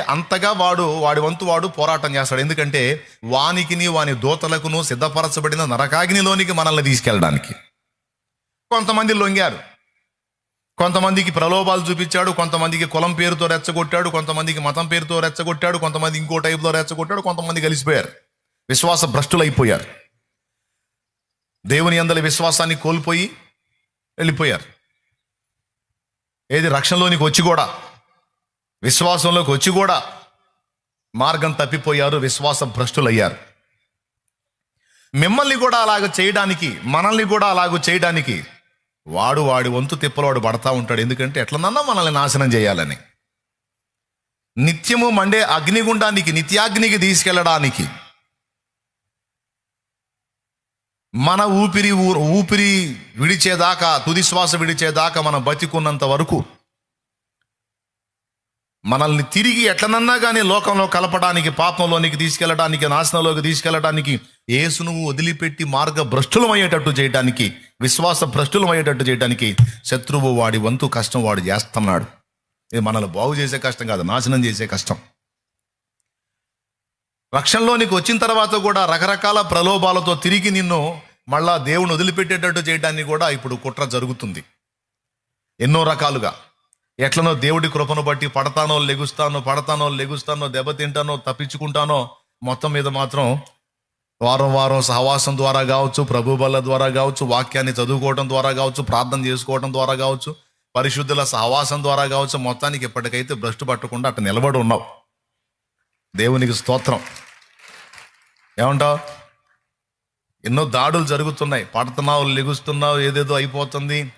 అంతగా వాడు వాడి వంతు వాడు పోరాటం చేస్తాడు. ఎందుకంటే వానికిని వాని దూతలకును సిద్ధపరచబడిన నరకాగ్నిలోనికి మనల్ని తీసుకెళ్ళడానికి. కొంతమంది లొంగారు. కొంతమందికి ప్రలోభాలు చూపించాడు కొంతమందికి కులం పేరుతో రెచ్చగొట్టాడు కొంతమందికి మతం పేరుతో రెచ్చగొట్టాడు కొంతమంది ఇంకో టైప్లో రెచ్చగొట్టాడు కొంతమంది కలిసిపోయారు. విశ్వాస భ్రష్టులైపోయారు. దేవుని అందరి విశ్వాసాన్ని కోల్పోయి వెళ్ళిపోయారు. ఏది రక్షణలోనికి వచ్చి కూడా విశ్వాసంలోకి వచ్చి కూడా మార్గం తప్పిపోయారు విశ్వాస భ్రష్టులయ్యారు మిమ్మల్ని కూడా అలాగ చేయడానికి మనల్ని కూడా అలాగ చేయడానికి వాడు వాడి వంతు తిప్పలు వాడు పడతా ఉంటాడు. ఎందుకంటే ఎట్లనన్నా మనల్ని నాశనం చేయాలని. నిత్యము మండే అగ్నిగుండానికి నిత్యాగ్నికి తీసుకెళ్ళడానికి మన ఊపిరి ఊపిరి విడిచేదాకా తుది శ్వాస విడిచేదాకా మనం బతికున్నంత వరకు మనల్ని తిరిగి ఎట్లనన్నా కానీ లోకంలో కలపడానికి పాపంలోనికి తీసుకెళ్ళడానికి నాశనంలోకి తీసుకెళ్ళడానికి యేసును వదిలిపెట్టి మార్గ భ్రష్టులం అయ్యేటట్టు చేయడానికి విశ్వాస భ్రష్టులం అయ్యేటట్టు చేయడానికి శత్రువు వాడి వంతు కష్టం వాడు చేస్తున్నాడు. ఇది మనల్ని బాగు చేసే కష్టం కాదు నాశనం చేసే కష్టం. రక్షణలోనికి వచ్చిన తర్వాత కూడా రకరకాల ప్రలోభాలతో తిరిగి నిన్ను మళ్ళా దేవుని వదిలిపెట్టేటట్టు చేయడానికి కూడా ఇప్పుడు కుట్ర జరుగుతుంది. ఎన్నో రకాలుగా. ఎట్లనో దేవుడి కృపను బట్టి పడతానో లెగుస్తానో పడతానో లెగుస్తానో దెబ్బతింటానో తప్పించుకుంటానో మొత్తం మీద మాత్రం వారం వారం సహవాసం ద్వారా కావచ్చు ప్రభు బల ద్వారా కావచ్చు వాక్యాన్ని చదువుకోవడం ద్వారా కావచ్చు ప్రార్థన చేసుకోవడం ద్వారా కావచ్చు పరిశుద్ధుల సహవాసం ద్వారా కావచ్చు మొత్తానికి ఎప్పటికైతే భ్రష్టు పట్టకుండా అటు నిలబడి ఉన్నావు. దేవునికి స్తోత్రం. ఏమంటావు? ఎన్నో దాడులు జరుగుతున్నాయి. పడుతున్నావు లెగుస్తున్నావు ఏదేదో అయిపోతుంది.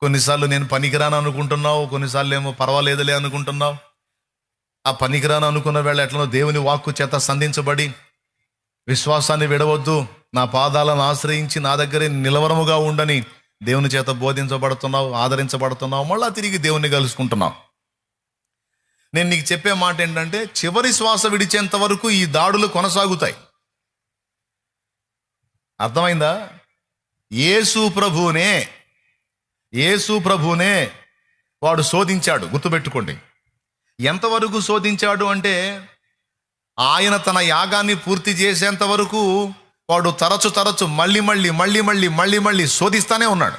కొన్నిసార్లు నేను పనికిరాను అనుకుంటున్నావు కొన్నిసార్లు ఏమో పర్వాలేదులే అనుకుంటున్నావు. ఆ పనికిరాను అనుకున్న వేళ ఎట్లనో దేవుని వాక్కు చేత సంధించబడి విశ్వాసాన్ని విడవద్దు నా పాదాలను ఆశ్రయించి నా దగ్గరే నిలవరముగా ఉండని దేవుని చేత బోధించబడుతున్నావు ఆదరించబడుతున్నావు మళ్ళా తిరిగి దేవుణ్ణి కలుసుకుంటున్నావు. నేను నీకు చెప్పే మాట ఏంటంటే చివరి శ్వాస విడిచేంత వరకు ఈ దాడులు కొనసాగుతాయి. అర్థమైందా? యేసు ప్రభువునే యేసు ప్రభువునే వాడు శోధించాడు. గుర్తుపెట్టుకోండి. ఎంతవరకు శోధించాడు అంటే ఆయన తన యాగాన్ని పూర్తి చేసేంత వరకు వాడు తరచు తరచు మళ్ళీ మళ్ళీ మళ్ళీ మళ్ళీ మళ్ళీ మళ్ళీ శోధిస్తానే ఉన్నాడు.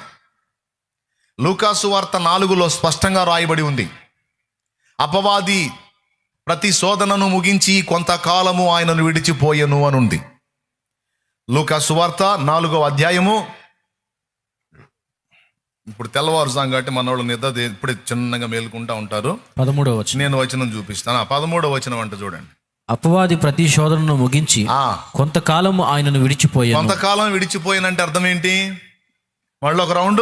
లూకాసు వార్త నాలుగులో స్పష్టంగా రాయబడి ఉంది. అపవాది ప్రతి శోధనను ముగించి కొంతకాలము ఆయనను విడిచిపోయెను అనుంది. లూకాసు వార్త నాలుగో అధ్యాయము ఇప్పుడు తెల్లవారుజాం కాబట్టి మన వాళ్ళు నిద్ర ఇప్పుడే చిన్నగా మేలుకుంటా ఉంటారు. పదమూడవ వచనం. నేను వచనం చూపిస్తాను. ఆ పదమూడో వచనం అంటే చూడండి. అపవాది ప్రతి శోధనను ముగించి ఆ. కొంతకాలము ఆయనను విడిచిపోయాను. కొంతకాలం విడిచిపోయినంటే అర్థం ఏంటి? మళ్ళీ ఒక రౌండ్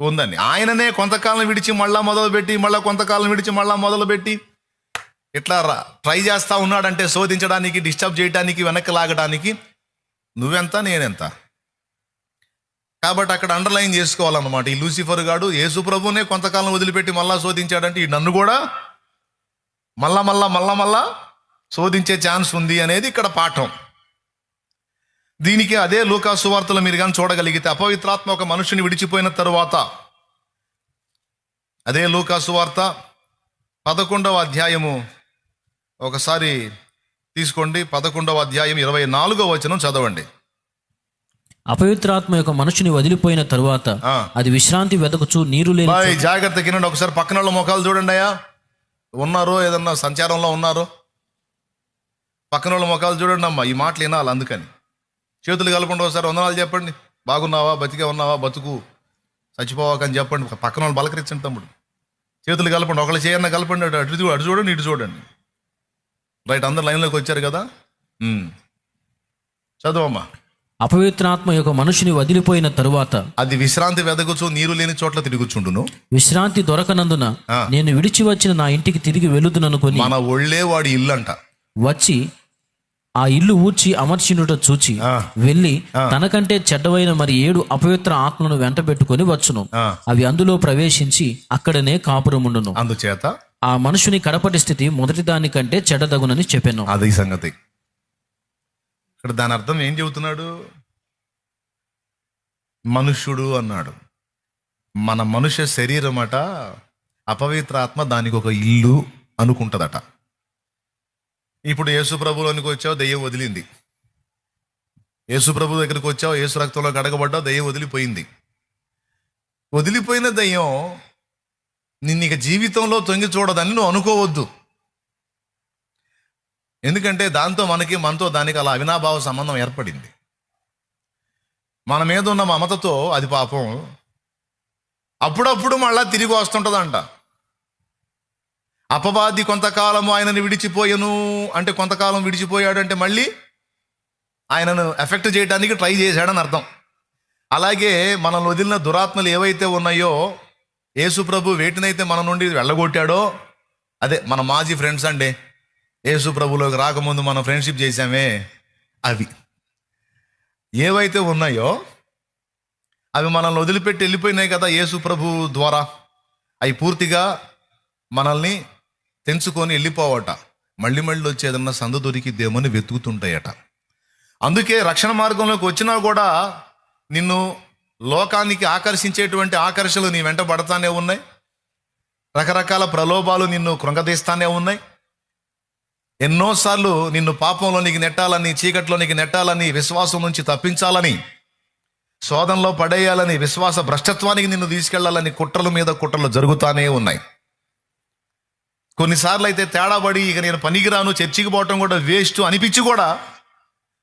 ఉందండి. ఆయననే కొంతకాలం విడిచి మళ్ళా మొదలు పెట్టి మళ్ళా కొంతకాలం విడిచి మళ్ళా మొదలు పెట్టి ఇట్లా రా- ట్రై చేస్తా ఉన్నాడంటే శోధించడానికి డిస్టర్బ్ చేయడానికి వెనక్కి లాగడానికి నువ్వెంత నేనెంత? కాబట్టి అక్కడ అండర్లైన్ చేసుకోవాలన్నమాట. ఈ లూసిఫర్ గాడు యేసు ప్రభునే కొంతకాలం వదిలిపెట్టి మళ్ళా శోధించాడంటే ఈ నన్ను కూడా మళ్ళా మళ్ళా మళ్ళా మళ్ళా శోధించే ఛాన్స్ ఉంది అనేది ఇక్కడ పాఠం. దీనికి అదే లూకా సువార్తలు మీరు కానీ చూడగలిగితే అపవిత్రాత్మ ఒక మనుషుని విడిచిపోయిన తరువాత అదే లూకా సువార్త పదకొండవ అధ్యాయము ఒకసారి తీసుకోండి. పదకొండవ అధ్యాయం ఇరవై నాలుగో వచనం చదవండి. అపవిత్రాత్మ యొక్క మనుషుని వదిలిపోయిన తరువాత. అది విశ్రాంతి వెదకుచు నీరు బాయ్ జాగ్రత్త కినండి ఒకసారి పక్కన వాళ్ళ ముఖాలు చూడండి అయ్యా. ఉన్నారో ఏదన్నా సంచారంలో ఉన్నారో? పక్కన వాళ్ళ ముఖాలు చూడండి అమ్మా ఈ మాటలు వినాలి అందుకని. చేతులు కలపండి ఒకసారి వందనాలు చెప్పండి. బాగున్నావా? బతికే ఉన్నావా? బతుకు. చచ్చిపోవాకని చెప్పండి. పక్కన వాళ్ళు బలకరించండి తమ్ముడు. చేతులు కలపండి ఒకళ్ళు చేయన్న కలపండి అటు అటు చూడండి ఇటు చూడండి. రైట్ అందరు లైన్లోకి వచ్చారు కదా? ఉమ్. చదువమ్మా. అపవిత్రాత్మ యొక్క మనుషుని వదిలిపోయిన తరువాత అది విశ్రాంతి వెదకుచు నీరు లేని చోట్ల తిరుగుచుండును. విశ్రాంతి దొరకనందున. నేను విడిచి వచ్చిన నా ఇంటికి తిరిగి వెళుదుననుకొని మన ఒళ్ళే వాడి ఇల్లు అంట వచ్చి ఆ ఇల్లు ఊడ్చి అమర్చినుట చూచి. వెళ్ళి తనకంటే చెడ్డవైన మరి ఏడు అపవిత్ర ఆత్మలను వెంట పెట్టుకొని వచ్చును. అవి అందులో ప్రవేశించి అక్కడనే కాపురముండును. అందుచేత ఆ మనుషుని కడపటి స్థితి మొదటి దానికంటే చెడ్డదగునని చెప్పాను. అది సంగతి. ఇక్కడ దాని అర్థం ఏం చెబుతున్నాడు? మనుష్యుడు అన్నాడు. మన మనుష్య శరీరం అట అపవిత్ర ఆత్మ దానికి ఒక ఇల్లు అనుకుంటుందట. ఇప్పుడు యేసు ప్రభులోనికి వచ్చావు దెయ్యం వదిలింది. యేసు ప్రభు దగ్గరికి వచ్చావు యేసు రక్తంలో కడగబడ్డావు దయ్యం వదిలిపోయింది. వదిలిపోయిన దయ్యం నిన్ను ఇక జీవితంలో తొంగి చూడదని నువ్వు అనుకోవద్దు. ఎందుకంటే దాంతో మనకి మనతో దానికి అలా అవినాభావ సంబంధం ఏర్పడింది. మన మీద ఉన్న మమతతో అది పాపం. అప్పుడప్పుడు మళ్ళా తిరిగి వస్తుంటుందంట. అపవాది కొంతకాలం ఆయనను విడిచిపోయను అంటే కొంతకాలం విడిచిపోయాడు అంటే మళ్ళీ ఆయనను ఎఫెక్ట్ చేయడానికి ట్రై చేశాడని అర్థం. అలాగే మనల్ని వదిలిన దురాత్మలు ఏవైతే ఉన్నాయో యేసు ప్రభు వేటినైతే మన నుండి వెళ్ళగొట్టాడో అదే మన మాజీ ఫ్రెండ్స్ అండి యేసు ప్రభులోకి రాకముందు మనం ఫ్రెండ్షిప్ చేశామే. అవి ఏవైతే ఉన్నాయో అవి మనల్ని వదిలిపెట్టి వెళ్ళిపోయినాయి కదా యేసు ప్రభు ద్వారా. అవి పూర్తిగా మనల్ని తెంచుకొని వెళ్ళిపోవట. మళ్ళీ మళ్ళీ వచ్చేదన్నా సందు దొరికిద్దేమని వెతుకుతుంటాయట. అందుకే రక్షణ మార్గంలోకి వచ్చినా కూడా నిన్ను లోకానికి ఆకర్షించేటువంటి ఆకర్షణలు నీ వెంట పడతానే ఉన్నాయి. రకరకాల ప్రలోభాలు నిన్ను కృంగదీస్తానే ఉన్నాయి. ఎన్నోసార్లు నిన్ను పాపంలోనికి నెట్టాలని చీకట్లోనికి నెట్టాలని విశ్వాసం నుంచి తప్పించాలని శోధనలో పడేయాలని విశ్వాస భ్రష్టత్వానికి నిన్ను తీసుకెళ్ళాలని కుట్రల మీద కుట్రలు జరుగుతానే ఉన్నాయి. కొన్నిసార్లు అయితే తేడాబడి ఇక నేను పనికిరాను చర్చికి పోవటం కూడా వేస్ట్ అనిపించి కూడా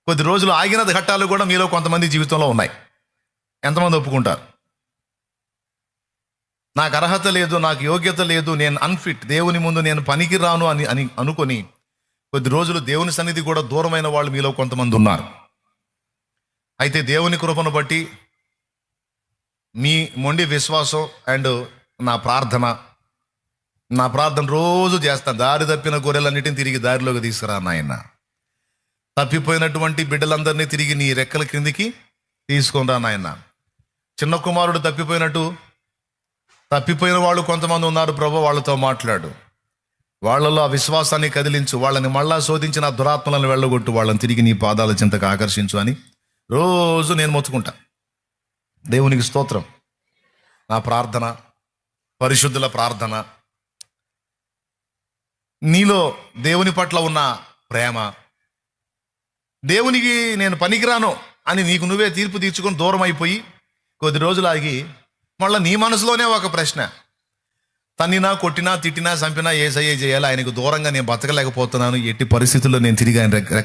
కొద్ది రోజులు ఆగిన ఘట్టాలు కూడా మీలో కొంతమంది జీవితంలో ఉన్నాయి. ఎంతమంది ఒప్పుకుంటారు? నాకు అర్హత లేదు నాకు యోగ్యత లేదు నేను అన్ఫిట్ దేవుని ముందు నేను పనికిరాను అని అని అనుకొని కొద్ది రోజులు దేవుని సన్నిధి కూడా దూరమైన వాళ్ళు మీలో కొంతమంది ఉన్నారు. అయితే దేవుని కృపను బట్టి మీ మొండి విశ్వాసం అండ్ నా ప్రార్థన నా ప్రార్థన రోజు చేస్తాను. దారి తప్పిన గొర్రెలన్నిటిని తిరిగి దారిలోకి తీసుకురా నాయన. తప్పిపోయినటువంటి బిడ్డలందరినీ తిరిగి నీ రెక్కల క్రిందికి తీసుకొని రా నాయన. చిన్న కుమారుడు తప్పిపోయినట్టు తప్పిపోయిన వాళ్ళు కొంతమంది ఉన్నారు ప్రభు వాళ్ళతో మాట్లాడు. వాళ్ళలో ఆ విశ్వాసాన్ని కదిలించు వాళ్ళని మళ్ళా శోధించిన దురాత్మలను వెళ్ళగొట్టు వాళ్ళని తిరిగి నీ పాదాల చింతకు ఆకర్షించు అని రోజు నేను మొత్తుకుంటా. దేవునికి స్తోత్రం. నా ప్రార్థన పరిశుద్ధుల ప్రార్థన నీలో దేవుని పట్ల ఉన్న ప్రేమ దేవునికి నేను పనికిరాను అని నీకు నువ్వే తీర్పు తీర్చుకొని దూరం అయిపోయి కొద్ది రోజులు ఆగి మళ్ళీ నీ మనసులోనే ఒక ప్రశ్న. తన్నినా కొట్టినా తిట్టినా చంపినా ఏ సయ్యే చేయాలి ఆయనకు దూరంగా నేను బతకలేకపోతున్నాను. ఎట్టి పరిస్థితుల్లో నేను తిరిగి ఆయన రెక్క-